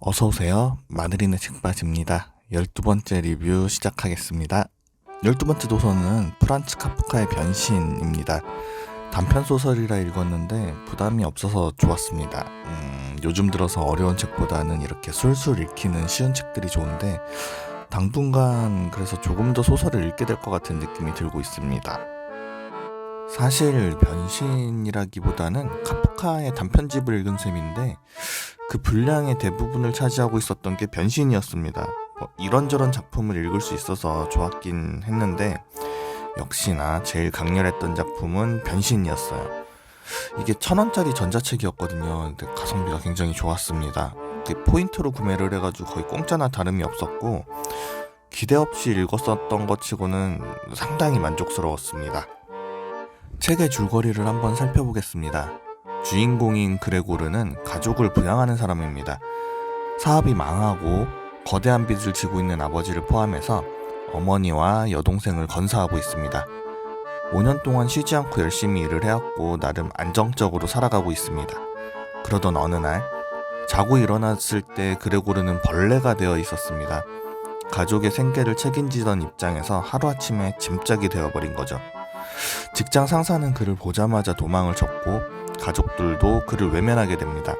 어서오세요. 마늘이네 책바지입니다. 12번째 리뷰 시작하겠습니다. 12번째 도서는 프란츠 카프카의 변신입니다. 단편 소설이라 읽었는데 부담이 없어서 좋았습니다. 음, 요즘 들어서 어려운 책보다는 이렇게 술술 읽히는 쉬운 책들이 좋은데 당분간 그래서 조금 더 소설을 읽게 될 것 같은 느낌이 들고 있습니다. 사실 변신이라기보다는 카프카의 단편집을 읽은 셈인데 그 분량의 대부분을 차지하고 있었던 게 변신이었습니다. 뭐 이런저런 작품을 읽을 수 있어서 좋았긴 했는데 역시나 제일 강렬했던 작품은 변신이었어요. 이게 천 원짜리 전자책이었거든요. 근데 가성비가 굉장히 좋았습니다. 그 포인트로 구매를 해가지고 거의 공짜나 다름이 없었고 기대 없이 읽었었던 것 치고는 상당히 만족스러웠습니다. 책의 줄거리를 한번 살펴보겠습니다. 주인공인 그레고르는 가족을 부양하는 사람입니다. 사업이 망하고 거대한 빚을 지고 있는 아버지를 포함해서 어머니와 여동생을 건사하고 있습니다. 5년 동안 쉬지 않고 열심히 일을 해왔고 나름 안정적으로 살아가고 있습니다. 그러던 어느 날 자고 일어났을 때 그레고르는 벌레가 되어 있었습니다. 가족의 생계를 책임지던 입장에서 하루아침에 짐짝이 되어버린 거죠. 직장 상사는 그를 보자마자 도망을 쳤고 가족들도 그를 외면하게 됩니다.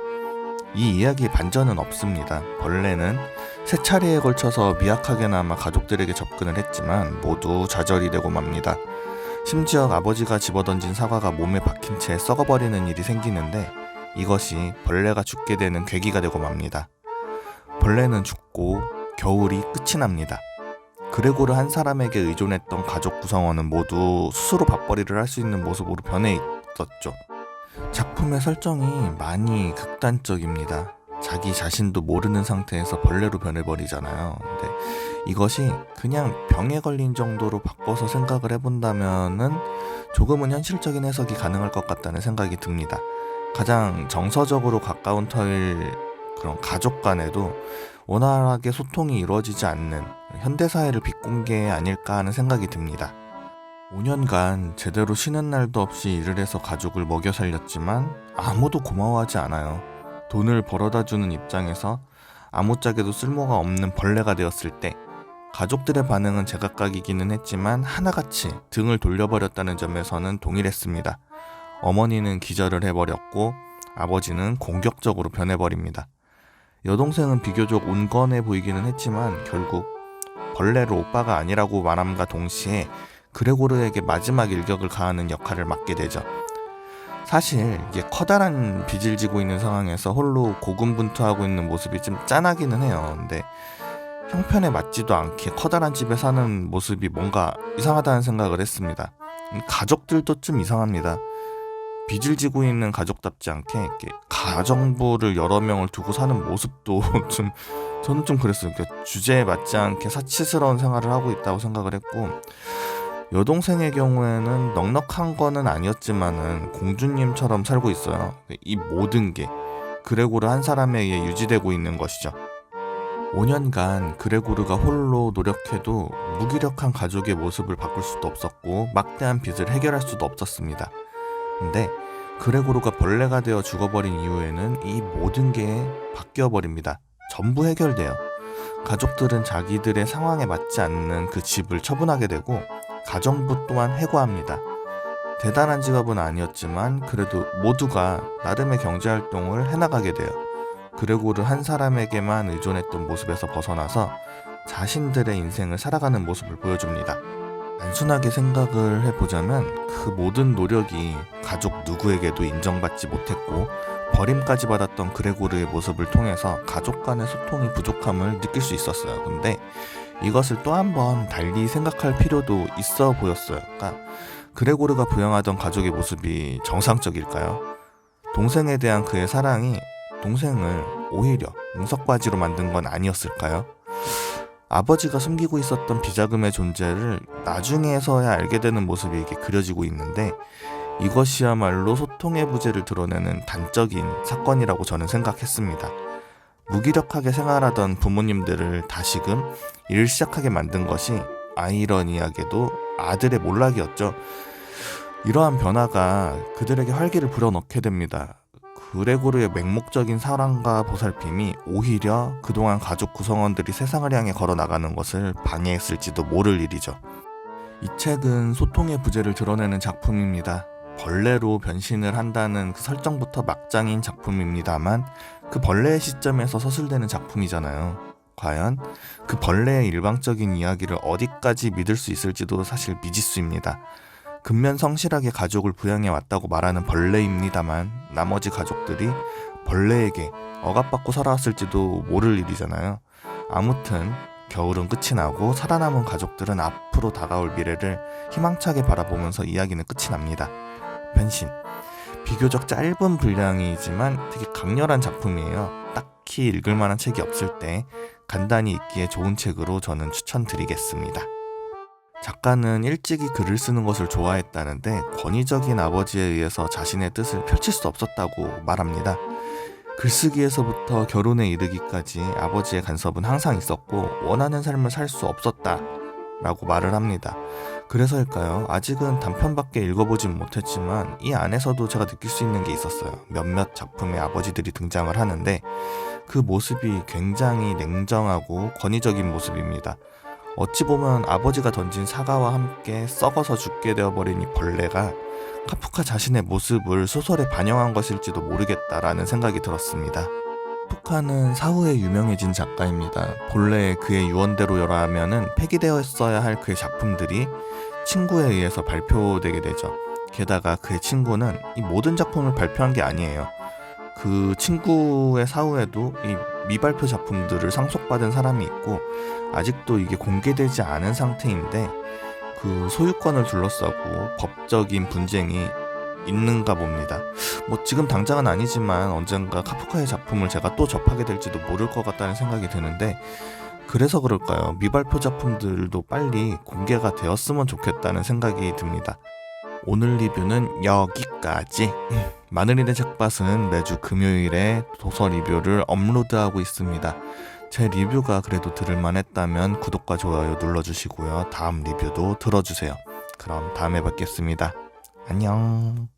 이 이야기의 반전은 없습니다. 벌레는 세 차례에 걸쳐서 미약하게나마 가족들에게 접근을 했지만 모두 좌절이 되고 맙니다. 심지어 아버지가 집어던진 사과가 몸에 박힌 채 썩어버리는 일이 생기는데 이것이 벌레가 죽게 되는 계기가 되고 맙니다. 벌레는 죽고 겨울이 끝이 납니다. 그레고르 한 사람에게 의존했던 가족 구성원은 모두 스스로 밥벌이를 할 수 있는 모습으로 변해 있었죠. 작품의 설정이 많이 극단적입니다. 자기 자신도 모르는 상태에서 벌레로 변해버리잖아요. 근데 이것이 그냥 병에 걸린 정도로 바꿔서 생각을 해본다면은 조금은 현실적인 해석이 가능할 것 같다는 생각이 듭니다. 가장 정서적으로 가까운 터일 그런 가족 간에도 원활하게 소통이 이루어지지 않는 현대 사회를 비꼰 게 아닐까 하는 생각이 듭니다. 5년간 제대로 쉬는 날도 없이 일을 해서 가족을 먹여 살렸지만 아무도 고마워하지 않아요. 돈을 벌어다 주는 입장에서 아무짝에도 쓸모가 없는 벌레가 되었을 때 가족들의 반응은 제각각이기는 했지만 하나같이 등을 돌려버렸다는 점에서는 동일했습니다. 어머니는 기절을 해버렸고 아버지는 공격적으로 변해버립니다. 여동생은 비교적 온건해 보이기는 했지만 결국 벌레로 오빠가 아니라고 말함과 동시에 그레고르에게 마지막 일격을 가하는 역할을 맡게 되죠. 사실 이게 커다란 빚을 지고 있는 상황에서 홀로 고군분투하고 있는 모습이 좀 짠하기는 해요. 근데 형편에 맞지도 않게 커다란 집에 사는 모습이 뭔가 이상하다는 생각을 했습니다. 가족들도 좀 이상합니다. 빚을 지고 있는 가족답지 않게 이렇게 가정부를 여러 명을 두고 사는 모습도 좀 저는 좀 그랬어요. 그러니까 주제에 맞지 않게 사치스러운 생활을 하고 있다고 생각을 했고 여동생의 경우에는 넉넉한 거는 아니었지만은 공주님처럼 살고 있어요. 이 모든 게 그레고르 한 사람에 의해 유지되고 있는 것이죠. 5년간 그레고르가 홀로 노력해도 무기력한 가족의 모습을 바꿀 수도 없었고 막대한 빚을 해결할 수도 없었습니다. 근데 그레고르가 벌레가 되어 죽어버린 이후에는 이 모든 게 바뀌어 버립니다. 전부 해결돼요. 가족들은 자기들의 상황에 맞지 않는 그 집을 처분하게 되고 가정부 또한 해고합니다. 대단한 직업은 아니었지만 그래도 모두가 나름의 경제 활동을 해나가게 돼요. 그레고르 한 사람에게만 의존했던 모습에서 벗어나서 자신들의 인생을 살아가는 모습을 보여줍니다. 단순하게 생각을 해보자면 그 모든 노력이 가족 누구에게도 인정받지 못했고 버림까지 받았던 그레고르의 모습을 통해서 가족 간의 소통이 부족함을 느낄 수 있었어요. 근데 이것을 또 한 번 달리 생각할 필요도 있어 보였어요. 그러니까 그레고르가 부양하던 가족의 모습이 정상적일까요? 동생에 대한 그의 사랑이 동생을 오히려 응석바지로 만든 건 아니었을까요? 아버지가 숨기고 있었던 비자금의 존재를 나중에서야 알게 되는 모습이 이렇게 그려지고 있는데 이것이야말로 소통의 부재를 드러내는 단적인 사건이라고 저는 생각했습니다. 무기력하게 생활하던 부모님들을 다시금 일을 시작하게 만든 것이 아이러니하게도 아들의 몰락이었죠. 이러한 변화가 그들에게 활기를 불어넣게 됩니다. 그레고르의 맹목적인 사랑과 보살핌이 오히려 그동안 가족 구성원들이 세상을 향해 걸어 나가는 것을 방해했을지도 모를 일이죠. 이 책은 소통의 부재를 드러내는 작품입니다. 벌레로 변신을 한다는 그 설정부터 막장인 작품입니다만 그 벌레의 시점에서 서술되는 작품이잖아요. 과연 그 벌레의 일방적인 이야기를 어디까지 믿을 수 있을지도 사실 미지수입니다. 근면 성실하게 가족을 부양해 왔다고 말하는 벌레입니다만 나머지 가족들이 벌레에게 억압받고 살아왔을지도 모를 일이잖아요. 아무튼 겨울은 끝이 나고 살아남은 가족들은 앞으로 다가올 미래를 희망차게 바라보면서 이야기는 끝이 납니다. 변신. 비교적 짧은 분량이지만 되게 강렬한 작품이에요. 딱히 읽을 만한 책이 없을 때 간단히 읽기에 좋은 책으로 저는 추천드리겠습니다. 작가는 일찍이 글을 쓰는 것을 좋아했다는데 권위적인 아버지에 의해서 자신의 뜻을 펼칠 수 없었다고 말합니다. 글쓰기에서부터 결혼에 이르기까지 아버지의 간섭은 항상 있었고 원하는 삶을 살 수 없었다 라고 말을 합니다. 그래서일까요? 아직은 단편밖에 읽어보진 못했지만 이 안에서도 제가 느낄 수 있는 게 있었어요. 몇몇 작품의 아버지들이 등장을 하는데 그 모습이 굉장히 냉정하고 권위적인 모습입니다. 어찌 보면 아버지가 던진 사과와 함께 썩어서 죽게 되어버린 이 벌레가 카프카 자신의 모습을 소설에 반영한 것일지도 모르겠다라는 생각이 들었습니다. 카프카는 사후에 유명해진 작가입니다. 본래 그의 유언대로라면은 폐기되었어야 할 그의 작품들이 친구에 의해서 발표되게 되죠. 게다가 그의 친구는 이 모든 작품을 발표한 게 아니에요. 그 친구의 사후에도 이 미발표 작품들을 상속받은 사람이 있고 아직도 이게 공개되지 않은 상태인데 그 소유권을 둘러싸고 법적인 분쟁이 있는가 봅니다. 뭐 지금 당장은 아니지만 언젠가 카프카의 작품을 제가 또 접하게 될지도 모를 것 같다는 생각이 드는데 그래서 그럴까요? 미발표 작품들도 빨리 공개가 되었으면 좋겠다는 생각이 듭니다. 오늘 리뷰는 여기까지. 마늘이네 책밭은 매주 금요일에 도서 리뷰를 업로드하고 있습니다. 제 리뷰가 그래도 들을만 했다면 구독과 좋아요 눌러주시고요. 다음 리뷰도 들어주세요. 그럼 다음에 뵙겠습니다. 안녕.